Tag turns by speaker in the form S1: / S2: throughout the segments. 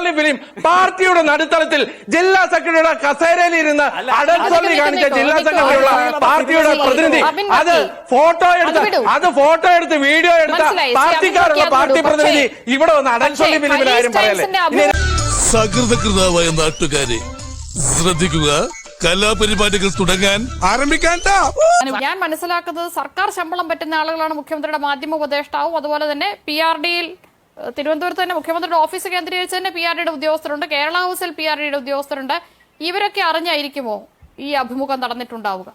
S1: അടൽസൊള്ളി film പാർട്ടിയുടെ നടുത്തളത്തിൽ ജില്ലാ സെക്രട്ടറിയുടെ കസേരയിൽ ഇരുന്ന്
S2: അത്
S1: കാണിച്ച ജില്ലാ. സെക്രട്ടറിയുള്ള പാർട്ടിയുടെ. പ്രതിനിധി അത്. ഫോട്ടോ എടുത്ത്
S2: അത്
S1: ഫോട്ടോ എടുത്ത് വീഡിയോ എടുത്ത പാർട്ടിക്കാരുള്ള പാർട്ടി. പ്രതിനിധി ഇവിടെ വന്ന് അടൽസൊള്ളി ഫിലിമിൽ
S2: ആരും
S1: പറയല്ലേ
S3: സകൃതകൃതാവായ നാട്ടുകാരെ ശ്രദ്ധിക്കുക കലാപരിപാടികൾ തുടങ്ങാൻ ആരംഭിക്കാൻ
S2: ഞാൻ മനസ്സിലാക്കുന്നത് സർക്കാർ ശമ്പളം പറ്റുന്ന ആളുകളാണ് മുഖ്യമന്ത്രിയുടെ മാധ്യമ ഉപദേഷ്ടാവും അതുപോലെ തന്നെ പി ആർ ഡിയിൽ തിരുവനന്തപുരത്ത് തന്നെ മുഖ്യമന്ത്രിയുടെ ഓഫീസ് കേന്ദ്രീകരിച്ച് തന്നെ പി ആർ ഡിയുടെ ഉദ്യോഗസ്ഥരുണ്ട്. കേരള ഹൗസിൽ പി ആർ ഡിയുടെ ഉദ്യോഗസ്ഥരുണ്ട്. ഇവരൊക്കെ അറിഞ്ഞായിരിക്കുമോ ഈ അഭിമുഖം നടന്നിട്ടുണ്ടാവുക?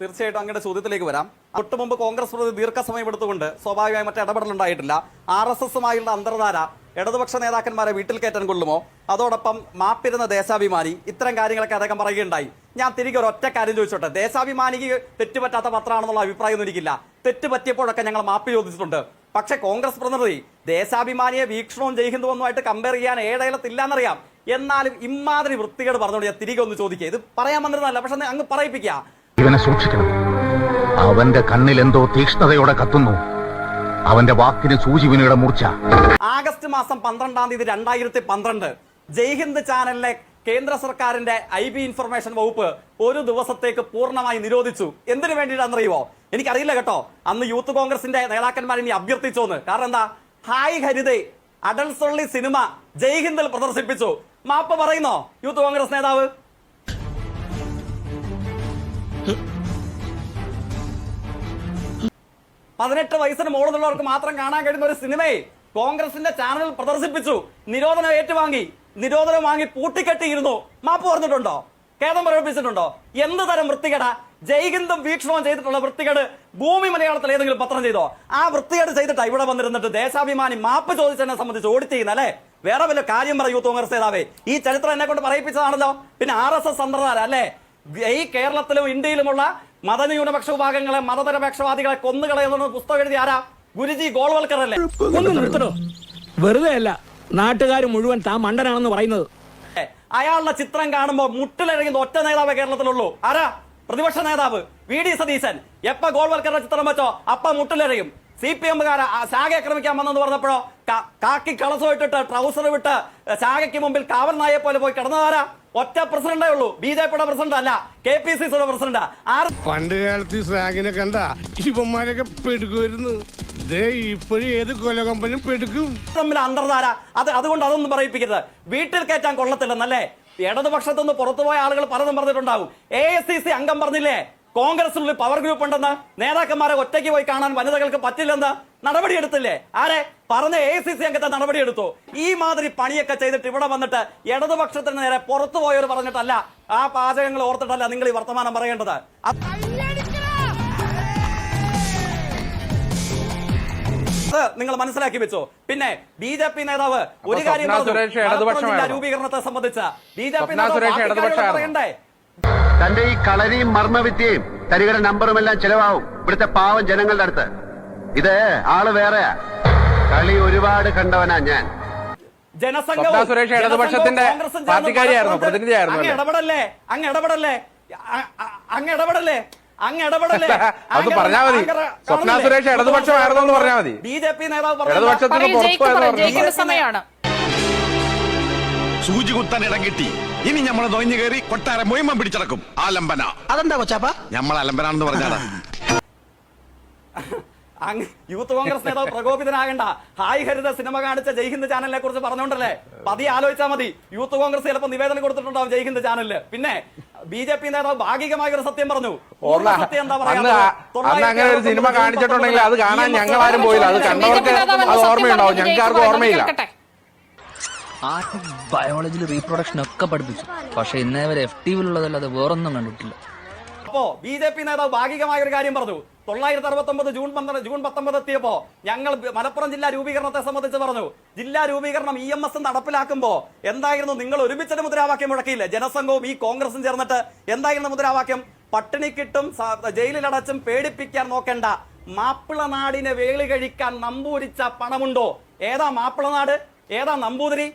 S4: തീർച്ചയായിട്ടും അങ്ങയുടെ ചോദ്യത്തിലേക്ക് വരാം. തൊട്ടു മുമ്പ് കോൺഗ്രസ് പ്രതി ദീർഘസമയം എടുത്തുകൊണ്ട് സ്വാഭാവികമായി മറ്റേ ഇടപെടലുണ്ടായിട്ടില്ല ആർ എസ് എസുമായുള്ള അന്തർധാര ഇടതുപക്ഷ നേതാക്കന്മാരെ വീട്ടിൽ കയറ്റാൻ കൊള്ളുമോ? അതോടൊപ്പം മാപ്പിരുന്ന ദേശാഭിമാനി ഇത്തരം കാര്യങ്ങളൊക്കെ അദ്ദേഹം പറയുകയുണ്ടായി. ഞാൻ തിരികെ ഒരൊറ്റ കാര്യം ചോദിച്ചോട്ടെ. ദേശാഭിമാനിക്ക് തെറ്റുപറ്റാത്ത പത്രമാണെന്നുള്ള എനിക്കില്ല. തെറ്റ് പറ്റിയപ്പോഴൊക്കെ ഞങ്ങൾ മാപ്പ് ചോദിച്ചിട്ടുണ്ട്. പക്ഷെ കോൺഗ്രസ് പ്രതിനിധി ദേശാഭിമാനിയെ വീക്ഷണവും ജയിഹിന്ദുവൊന്നുമായിട്ട് കമ്പയർ ചെയ്യാൻ ഏഴേലത്തില്ലാന്നറിയാം എന്നാലും ഇമാതിരി വൃത്തികേട് പറഞ്ഞുകൊണ്ട് ഞാൻ തിരികെ ഒന്ന് ചോദിക്കുക ഇത് പറയാൻ വന്നിരുന്നല്ല പക്ഷെ അങ്ങ് പറയിപ്പിക്കുക
S5: ഇവനെ സൂക്ഷിക്കണം. അവന്റെ കണ്ണിൽ എന്തോ തീക്ഷ്ണതയോടെ കത്തുന്നു. അവന്റെ വാക്കിന് സൂചിവിനിയുടെ മൂർച്ച.
S4: ആഗസ്റ്റ് മാസം പന്ത്രണ്ടാം തീയതി രണ്ടായിരത്തി പന്ത്രണ്ട് ജയ്ഹിന്ദ് ചാനലിലെ കേന്ദ്ര സർക്കാരിന്റെ ഐ ബി ഇൻഫർമേഷൻ വകുപ്പ് ഒരു ദിവസത്തേക്ക് പൂർണമായി നിരോധിച്ചു. എന്തിനു വേണ്ടിയിട്ടാണെന്നറിയുമോ എനിക്കറിയില്ല കേട്ടോ. അന്ന് യൂത്ത് കോൺഗ്രസിന്റെ നേതാക്കന്മാർ ഇനി അഭ്യർത്ഥിച്ചോന്ന്. കാരണം എന്താ? ഹായ് ഹരിതേ അടൽസൊള്ളി സിനിമ ജയ്ഹിന്ദിൽ പ്രദർശിപ്പിച്ചു. മാപ്പ് പറയുന്നോ യൂത്ത് കോൺഗ്രസ് നേതാവ്? പതിനെട്ട് വയസ്സിന് മുകളിലുള്ളവർക്ക് മാത്രം കാണാൻ കഴിയുന്ന ഒരു സിനിമയെ കോൺഗ്രസിന്റെ ചാനലിൽ പ്രദർശിപ്പിച്ചു. നിരോധനം ഏറ്റുവാങ്ങി. നിരോധനം വാങ്ങി പൂട്ടിക്കെട്ടിയിരുന്നു. മാപ്പ് പറഞ്ഞിട്ടുണ്ടോ? ഖേദം പ്രകടിപ്പിച്ചിട്ടുണ്ടോ? എന്ത് തരം വൃത്തികേടാ? ജയ്ഹിന്ദും വീക്ഷണവും ചെയ്തിട്ടുള്ള വൃത്തികേട് ഭൂമി മലയാളത്തിൽ ഏതെങ്കിലും പത്രം ചെയ്തോ? ആ വൃത്തികേട് ചെയ്തിട്ടാ ഇവിടെ വന്നിരുന്നിട്ട് ദേശാഭിമാനി മാപ്പ് ചോദിച്ചതിനെ സംബന്ധിച്ച് ചെയ്യുന്ന അല്ലേ? വേറെ വല്ല കാര്യം പറയൂ കോൺഗ്രസ് നേതാവേ. ഈ ചരിത്രം എന്നെ കൊണ്ട് പറയിപ്പിച്ചതാണല്ലോ. പിന്നെ ആർ എസ് എസ് സന്ത്രദാര അല്ലേ? ഈ കേരളത്തിലും ഇന്ത്യയിലുമുള്ള മതന്യൂനപക്ഷ വിഭാഗങ്ങളെ മതനിരപക്ഷവാദികളെ കൊന്നുകളയുന്ന പുസ്തകം എഴുതി ആരാ? ഗുരുജി ഗോൾവൽക്കർ അല്ലേ
S6: വെറുതെ അല്ല നാട്ടുകാർ മുഴുവൻ താൻ മണ്ടനാണെന്ന് പറയുന്നത്.
S4: അയാളുടെ ചിത്രം കാണുമ്പോ മുട്ടിലിറങ്ങുന്ന ഒറ്റ നേതാവ് കേരളത്തിലുള്ളൂ. ആരാ? പ്രതിപക്ഷ നേതാവ് വി ഡി സതീശൻ. എപ്പ ഗോൾവൽക്കറുടെ ചിത്രം വെച്ചോ അപ്പ മുട്ടിലിറയും. സി പി എമ്മുകാര ശാഖ ആക്രമിക്കാൻ വന്നെന്ന് പറഞ്ഞപ്പോഴോ കാക്കി കളസം ഇട്ടിട്ട് ട്രൗസർ വിട്ട് ശാഖയ്ക്ക് മുമ്പിൽ കാവൽ നായെ പോലെ പോയി കിടന്നതാരാ ഒറ്റ പ്രസിഡന്റേ ഉള്ളൂ. ബി ജെ പിയുടെ പ്രസിഡന്റ് അല്ല കെ പി സി സിയുടെ പ്രസിഡന്റ്. ആർ
S7: പണ്ട് കാലത്ത് ഈ ശാഖിനെ കണ്ട ഇവന്മാരൊക്കെ പെടുക്കുമായിരുന്നു. ദേ ഇപ്പോഴും ഏത് കൊലകമ്പനും പെടുക്കും.
S4: തമ്മിൽ അന്തർധാര. അത് അതുകൊണ്ട് അതൊന്നും പറയിപ്പിക്കരുത്. വീട്ടിൽ കയറ്റാൻ കൊള്ളത്തില്ലെന്നല്ലേ? ഇടതുപക്ഷത്തുനിന്ന് പുറത്തുപോയ ആളുകൾ പലതും പറഞ്ഞിട്ടുണ്ടാവും. എ എസ് സി സി അംഗം പറഞ്ഞില്ലേ? കോൺഗ്രസിനുള്ളിൽ പവർ ഗ്രൂപ്പ് ഉണ്ടെന്ന്. നേതാക്കന്മാരെ ഒറ്റയ്ക്ക് പോയി കാണാൻ വനിതകൾക്ക് പറ്റില്ലെന്ന്. നടപടിയെടുത്തില്ലേ? ആരെ? പറഞ്ഞ എ സി സി അംഗത്തെ നടപടിയെടുത്തു. ഈ മാതിരി പണിയൊക്കെ ചെയ്തിട്ട് ഇവിടെ വന്നിട്ട് ഇടതുപക്ഷത്തിന് നേരെ പുറത്തു പോയവർ പറഞ്ഞിട്ടല്ല. ആ പാചകങ്ങൾ ഓർത്തിട്ടല്ല നിങ്ങൾ ഈ വർത്തമാനം പറയേണ്ടത്. അത് നിങ്ങൾ മനസ്സിലാക്കി വെച്ചോ. പിന്നെ ബി ജെ പി നേതാവ് ഒരു കാര്യം? രൂപീകരണത്തെ സംബന്ധിച്ച ബി ജെ പി
S1: നേതാവ്
S4: പറയണ്ടേ?
S5: തന്റെ ഈ കളരിയും മർമ്മവിദ്യയും തരികട നമ്പറും എല്ലാം ചെലവാവും ഇവിടുത്തെ പാവം ജനങ്ങളുടെ അടുത്ത്. ഇത് ആൾ വേറെയാ. കളി ഒരുപാട് കണ്ടവനാ ഞാൻ.
S4: ജനസംഘവും
S1: സുരേഷ് ഇടതുപക്ഷത്തിന്റെ
S4: കോൺഗ്രസും പ്രതിനിധിയായിരുന്നു
S1: പാർട്ടിക്കാരിയായിരുന്നോ?
S4: മലപ്പുറത്ത്
S1: പ്രതിനിധിയായിരുന്നോ
S4: അങ്ങ് ഇടപെടല്ലേ? അങ്ങ് ഇടപെടല്ലേ? അങ്ങ് ഇടപെടല്ലേ? അങ്ങ് ഇടപെടല്ലേ?
S1: അത് പറഞ്ഞാ മതി. സ്വപ്ന സുരേഷ് ഇടതുപക്ഷമായിരുന്നു എന്ന് പറഞ്ഞാ മതി.
S4: ബി ജെ പി നേതാവ് പറഞ്ഞത്
S1: ഇടതുപക്ഷത്തിന്
S3: സൂചി കുത്താൻ ഇടം കിട്ടി ഇനി നമ്മളെ നൊഞ്ഞു കയറി കൊട്ടാര മൊയ്മം പിടിച്ചടക്കും. ആലംബന
S6: അതെന്താ കൊച്ചാപ്പ?
S3: നമ്മൾ അലംബനാണെന്ന് പറഞ്ഞാടാ
S4: യൂത്ത് കോൺഗ്രസ് നേതാവ് പ്രകോപിതനാകണ്ട. ഹായ് ഹരിത സിനിമ കാണിച്ച ജയ്ഹിന്ദ് ചാനലിനെ കുറിച്ച് പറഞ്ഞോണ്ടല്ലേ? പതി ആലോചിച്ചാൽ മതി. യൂത്ത് കോൺഗ്രസ് ചിലപ്പോൾ നിവേദനം കൊടുത്തിട്ടുണ്ടാവും ജയ്ഹിന്ദ് ചാനലിൽ. പിന്നെ ബി ജെ പി നേതാവ് ഭാഗികമായ ഒരു സത്യം പറഞ്ഞു. സത്യം എന്താ പറയാ?
S1: ഒരു സിനിമ കാണിച്ചിട്ടുണ്ടെങ്കിൽ അത് കാണാൻ ഞങ്ങൾ ആരും പോയില്ല. അത് കണ്ടവർക്ക് അത് ഓർമ്മയുണ്ടാവും. ഞങ്ങൾക്ക് ആർക്കും ഓർമ്മയില്ല
S8: ബയോളജിയിൽ റീപ്രൊഡക്ഷൻ ഒക്കെ പഠിപ്പിച്ചു. പക്ഷെ ഇന്നേ വരെ എഫ് ടി വിയിലുള്ളതല്ലാതെ വേറൊന്നും കണ്ടിട്ടില്ല.
S4: അപ്പോ ബി ജെ പി നേതാവ് ഭാഗികമായ ഒരു കാര്യം പറഞ്ഞു. തൊള്ളായിരത്തി അറുപത്തി ഒമ്പത് ജൂൺ പന്ത്രണ്ട് ജൂൺ പത്തൊമ്പത് എത്തിയപ്പോ ഞങ്ങൾ മലപ്പുറം ജില്ലാ രൂപീകരണത്തെ സംബന്ധിച്ച് പറഞ്ഞു. ജില്ലാ രൂപീകരണം ഇ എം എസ് നടപ്പിലാക്കുമ്പോ എന്തായിരുന്നു നിങ്ങൾ ഒരുമിച്ചൊരു മുദ്രാവാക്യം മുഴക്കിയില്ല? ജനസംഘവും ഈ കോൺഗ്രസും ചേർന്നിട്ട് എന്തായിരുന്നു മുദ്രാവാക്യം? പട്ടിണി കിട്ടും ജയിലിലടച്ചും പേടിപ്പിക്കാൻ നോക്കണ്ട. മാപ്പിള നാടിനെ വേളി കഴിക്കാൻ നമ്പൂരിച്ച പണമുണ്ടോ? ഏതാ മാപ്പിള നാട്? ഏതാ നമ്പൂതിരി?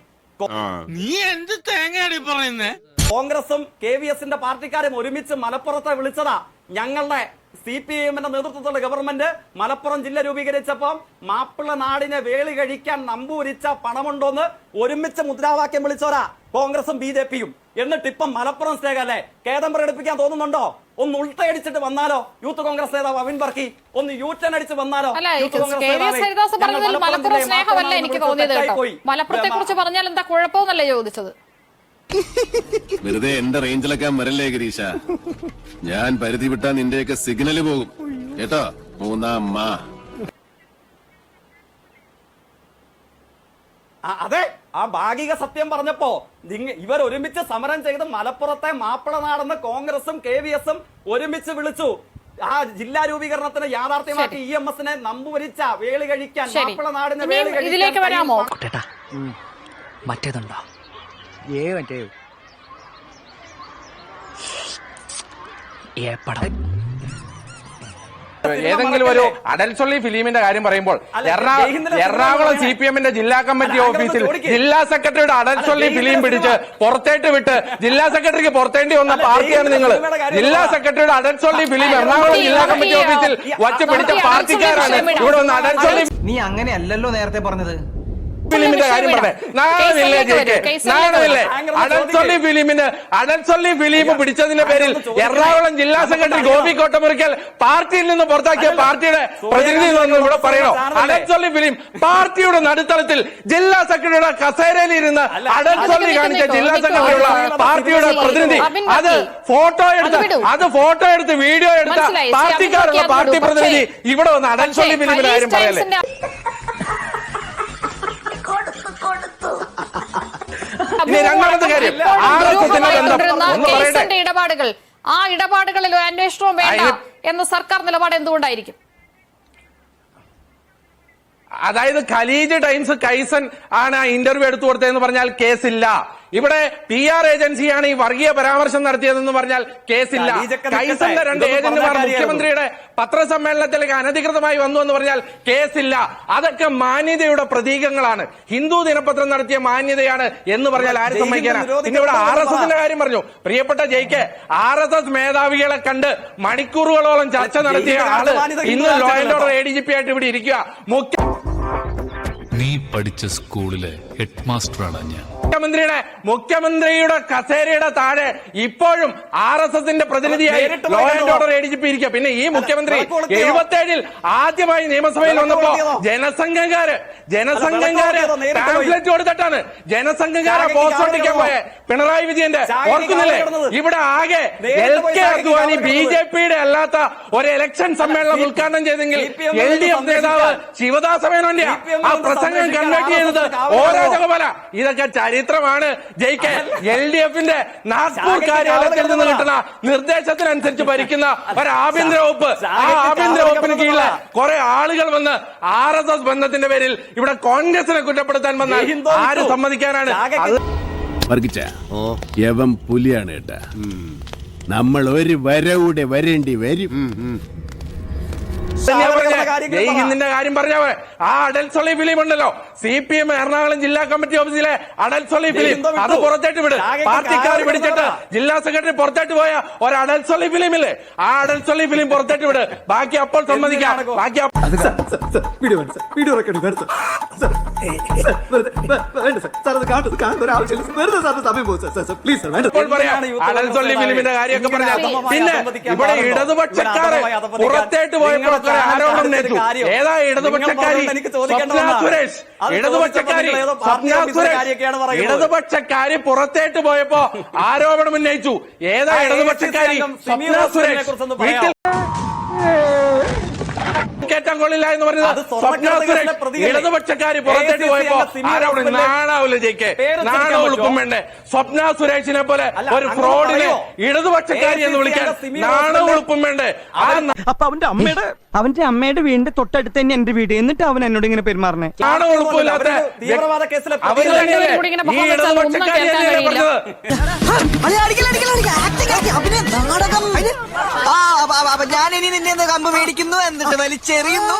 S7: നീ എന്ത് തേങ്ങയാടി പറയുന്നേ?
S4: കോൺഗ്രസും കെ വി എസിന്റെ പാർട്ടിക്കാരും ഒരുമിച്ച് മലപ്പുറത്തെ വിളിച്ചതാ ഞങ്ങളുടെ സി പി എമ്മിന്റെ നേതൃത്വത്തിലുള്ള ഗവൺമെന്റ് മലപ്പുറം ജില്ല രൂപീകരിച്ചപ്പം മാപ്പിള നാടിനെ വേളി കഴിക്കാൻ നമ്പൂരിച്ച പണമുണ്ടോന്ന് ഒരുമിച്ച് മുദ്രാവാക്യം വിളിച്ചോരാ കോൺഗ്രസും ബി ജെ പിയും. എന്നിട്ട് ഇപ്പം മലപ്പുറം സ്റ്റേക അല്ലേ കേദം പ്രകടിപ്പിക്കാൻ തോന്നുന്നുണ്ടോ? ഒന്ന് ഉൾട്ടയടിച്ചിട്ട് വന്നാലോ? യൂത്ത് കോൺഗ്രസ് നേതാവ് അവിൻ ബർക്കി ഒന്ന് യൂ അടിച്ച് വന്നാലോ? യൂത്ത് കോൺഗ്രസ്.
S2: മലപ്പുറത്തെ കുറിച്ച് പറഞ്ഞാൽ എന്താ കുഴപ്പമെന്നല്ലേ ചോദിച്ചത്?
S3: വെറുതെ എന്റെ റേഞ്ചിലൊക്കെ വരല്ലേ ഗിരീഷ ഞാൻ പരിധി വിട്ടാ നിന്റെയൊക്കെ സിഗ്നൽ പോകും. കേട്ടോ? മൂന്നാം മാ.
S4: അതെ ആ ഭാഗിക സത്യം പറഞ്ഞപ്പോ നിങ്ങ- ഇവർ ഒരുമിച്ച് സമരം ചെയ്ത് മലപ്പുറത്തെ മാപ്പിള നാടെന്ന് കോൺഗ്രസും കെ വി എസും ഒരുമിച്ച് വിളിച്ചു. ആ ജില്ലാ രൂപീകരണത്തിന് യാഥാർത്ഥ്യമാക്കി ഇ എം എസിനെ നമ്പുവരിച്ച വേളി കഴിക്കാൻ മാപ്പിള നാടിന് വേളി കഴിക്കാൻ
S2: ഇതിലേക്ക് വരാമോ?
S8: കുട്ടേട്ടാ ഏപ്പടം
S1: ഏതെങ്കിലും ഒരു അടൽസൊള്ളി ഫിലിമിന്റെ കാര്യം പറയുമ്പോൾ എറണാകുളം സി പി എമ്മിന്റെ ജില്ലാ കമ്മിറ്റി ഓഫീസിൽ ജില്ലാ സെക്രട്ടറിയുടെ അടൽസൊള്ളി ഫിലിം പിടിച്ച് പുറത്തേട്ട് വിട്ട് ജില്ലാ സെക്രട്ടറിക്ക് പുറത്തേണ്ടി വന്ന പാർട്ടിയാണ് നിങ്ങൾ ജില്ലാ. സെക്രട്ടറിയുടെ അടൽസൊള്ളി ഫിലിം എറണാകുളം ജില്ലാ കമ്മിറ്റി ഓഫീസിൽ വച്ച് പിടിച്ച പാർട്ടിക്കാരാണ്. ഇവിടെ വന്ന് അടൽസൊള്ളി
S9: നീ അങ്ങനെയല്ലല്ലോ നേരത്തെ പറഞ്ഞത്.
S1: ഫിലിമിന്റെ കാര്യം പറഞ്ഞേ. നാണമില്ലേ
S2: കേസിലേക്ക്
S1: ജയിക്ക്. നാണമില്ലേ
S4: വരൂ.
S1: അടൽസൊള്ളി ഫിലിമിന് അടൽസൊള്ളി ഫിലിം പിടിച്ചതിന്റെ പേരിൽ എറണാകുളം ജില്ലാ സെക്രട്ടറി ഗോപി കോട്ടമുറിക്കൽ പാർട്ടിയിൽ നിന്ന് പുറത്താക്കിയ പാർട്ടിയുടെ പ്രതിനിധി ഇവിടെ പറയണോ? അടൽസൊള്ളി ഫിലിം പാർട്ടിയുടെ നടുത്തളത്തിൽ ജില്ലാ സെക്രട്ടറിയുടെ കസേരയിൽ ഇരുന്ന് അടൽസൊള്ളി കാണിച്ച ജില്ലാ. സെക്രട്ടറിയുള്ള പാർട്ടിയുടെ പ്രതിനിധി. അത് ഫോട്ടോ എടുത്ത്
S2: അത്
S1: ഫോട്ടോ എടുത്ത് വീഡിയോ എടുത്ത. പാർട്ടിക്കാരുള്ള പാർട്ടി പ്രതിനിധി ഇവിടെ വന്ന് അടൽസൊള്ളി ഫിലിമിന്റെ കാര്യം പറയല്ലേ? രണ്ടാമത്തെ കാര്യം
S2: ഇടപാടുകൾ. ആ ഇടപാടുകളിൽ അന്വേഷണവും വേണ്ട എന്ന സർക്കാർ നിലപാട് എന്തുകൊണ്ടായിരിക്കും?
S1: അതായത് ഖലീജ് ടൈംസ് കൈസൻ ആണ് ആ ഇന്റർവ്യൂ എടുത്തു കൊടുത്തതെന്ന് പറഞ്ഞാൽ കേസില്ല. ഇവിടെ പി ആർ ഏജൻസിയാണ് ഈ വർഗീയ പരാമർശം നടത്തിയതെന്ന് പറഞ്ഞാൽ കേസില്ല. കൈസന്റെ രണ്ട് ഏജന്റുമാർ. മുഖ്യമന്ത്രിയുടെ പത്രസമ്മേളനത്തിലേക്ക് അനധികൃതമായി വന്നു എന്ന് പറഞ്ഞാൽ കേസില്ല. അതൊക്കെ മാന്യതയുടെ പ്രതീകങ്ങളാണ്. ഹിന്ദു ദിനപത്രം നടത്തിയ മാന്യതയാണ് എന്ന് പറഞ്ഞാൽ ആര് സമ്മതിക്കാനാണ് പിന്നെ ഇവിടെ ആർ എസ് എസിന്റെ കാര്യം പറഞ്ഞു. പ്രിയപ്പെട്ട ജയ്ക്ക് ആർ എസ് എസ് മേധാവികളെ കണ്ട് മണിക്കൂറുകളോളം ചർച്ച നടത്തിയ
S4: ആൾ
S1: ഇന്ന്
S4: loyal
S1: law and order A D G P ആയിട്ട് ഇവിടെ ഇരിക്കുക. മുഖ്യ
S10: നീ പഠിച്ച സ്കൂളിലെ ഹെഡ് മാസ്റ്ററാണ് ഞാൻ
S1: മുഖ്യമന്ത്രിയുടെ മുഖ്യമന്ത്രിയുടെ കസേരയുടെ താഴെ ഇപ്പോഴും ആർ എസ് എസിന്റെ പ്രതിനിധിയായി law and order A D G P ഇരിക്കുക പിന്നെ ഈ മുഖ്യമന്ത്രി
S4: എഴുപത്തി ഏഴിൽ
S1: എഴുപത്തേഴിൽ ആദ്യമായി നിയമസഭയിൽ വന്നപ്പോ
S4: ജനസംഘംകാര്
S1: ജനസംഘക്കാര് ജനസംഘക്കാര്
S4: കൊളുത്തിയതോ? നേരിട്ട് പോയി.
S1: കൊടുത്തിട്ടാണ് ജനസംഘക്കാരെ പോസ്റ്റ് ഒട്ടിക്കാൻ. പോയെ പിണറായി വിജയന്റെ ഓർക്കുന്നില്ലേ ഇവിടെ ആകെ L K Advani B J പിയുടെ അല്ലാത്ത ഒരു ഇലക്ഷൻ സമ്മേളനം ഉദ്ഘാടനം ചെയ്തെങ്കിൽ എൽ ഡി എഫ് നേതാവ്. ശിവദാസ മേനോന്റെ ആ പ്രസംഗം കൺവേർട്ട് ചെയ്തത് ഓരോ
S4: കിടന്നതോ?
S1: ഇതൊക്കെ ചരിത്രമാണ്. ജയിക്കെ എൽ ഡി എഫിന്റെ നാഗ്പൂർ കാര്യാലയത്തിൽ നിന്ന് കിട്ടുന്ന നിർദ്ദേശത്തിനനുസരിച്ച് ഭരിക്കുന്ന ഒരു ആഭ്യന്തര വകുപ്പ്. ആ ആഭ്യന്തര വകുപ്പിന് കീഴിലെ കുറെ ആളുകൾ വന്ന് ആർ എസ് എസ് ബന്ധത്തിന്റെ പേരിൽ ഇവിടെ കോൺഗ്രസിനെ കുറ്റപ്പെടുത്താൻ
S4: വന്ന
S1: ആര് സമ്മതിക്കാനാണ്?
S3: യവം പുലിയാണ് കേട്ടാ നമ്മൾ ഒരു വരവൂടെ വരേണ്ടി വരും.
S1: ഹിന്ദിന്റെ കാര്യം പറഞ്ഞ പോലെ. ആ അടൽ സൊളി ഫിലിം ഉണ്ടല്ലോ സി പി എം എറണാകുളം ജില്ലാ കമ്മിറ്റി ഓഫീസിലെ അടൽ
S4: സൊലി
S1: ഫിലിം. അത് പുറത്തേട്ട് വിട്. പാർട്ടിക്കാർ പിടിച്ചിട്ട് ജില്ലാ സെക്രട്ടറി പുറത്തേട്ട് പോയ ഒരു അടൽ സൊലി ഫിലിം ഇല്ലേ ആ അടൽ സൊലി ഫിലിം പുറത്തേട്ട് വിട്. ബാക്കി അപ്പോൾ സമ്മതിക്കാം. ബാക്കി
S9: വീഡിയോ വീഡിയോ
S1: പിന്നെ ഇവിടെ? ഇടതുപക്ഷക്കാരെ പുറത്തേട്ട് പോയപ്പോഴൊക്കെ ആരോപണം
S4: നേരിട്ടു.
S1: ഏതാ ഇടതുപക്ഷക്കാരി?
S4: എനിക്ക് ചോദിക്കേണ്ട
S1: സ്വപ്ന സുരേഷ് ഇടതുപക്ഷക്കാരി ഇടതുപക്ഷക്കാരി പുറത്തേട്ട് പോയപ്പോ ആരോപണം ഉന്നയിച്ചു. ഏതാ ഇടതുപക്ഷക്കാരി? വീട്ടിൽ കയറ്റാൻ കൊള്ളില്ല എന്ന് പറഞ്ഞത് ഇടതുപക്ഷക്കാര്
S4: പുറത്തേക്ക്
S1: പോയപ്പോ
S4: ആരവിടെ
S1: നാണാവില്ല ജയിക്കെ നാണ? വേണ്ടേ? സ്വപ്ന സുരേഷിനെ പോലെ ഒരു ഫ്രോഡിനെ ഇടതുപക്ഷക്കാരി എന്ന് വിളിക്കാൻ നാണ വേണ്ടേ?
S9: അപ്പൊ അവന്റെ അമ്മയുടെ അവന്റെ അമ്മയുടെ വീടിന്റെ തൊട്ടടുത്ത് തന്നെ എന്റെ വീട്. എന്നിട്ട് അവൻ എന്നോട് ഇങ്ങനെ പെരുമാറണേ
S1: നാണ ഉളുപ്പില്ലാത്ത
S4: തീവ്രവാദ കേസിലെ
S9: ഞാൻ ഇനി നിന്നെ കമ്പ് മേടിക്കുന്നു എന്നിട്ട് വലിച്ചെറിയുന്നു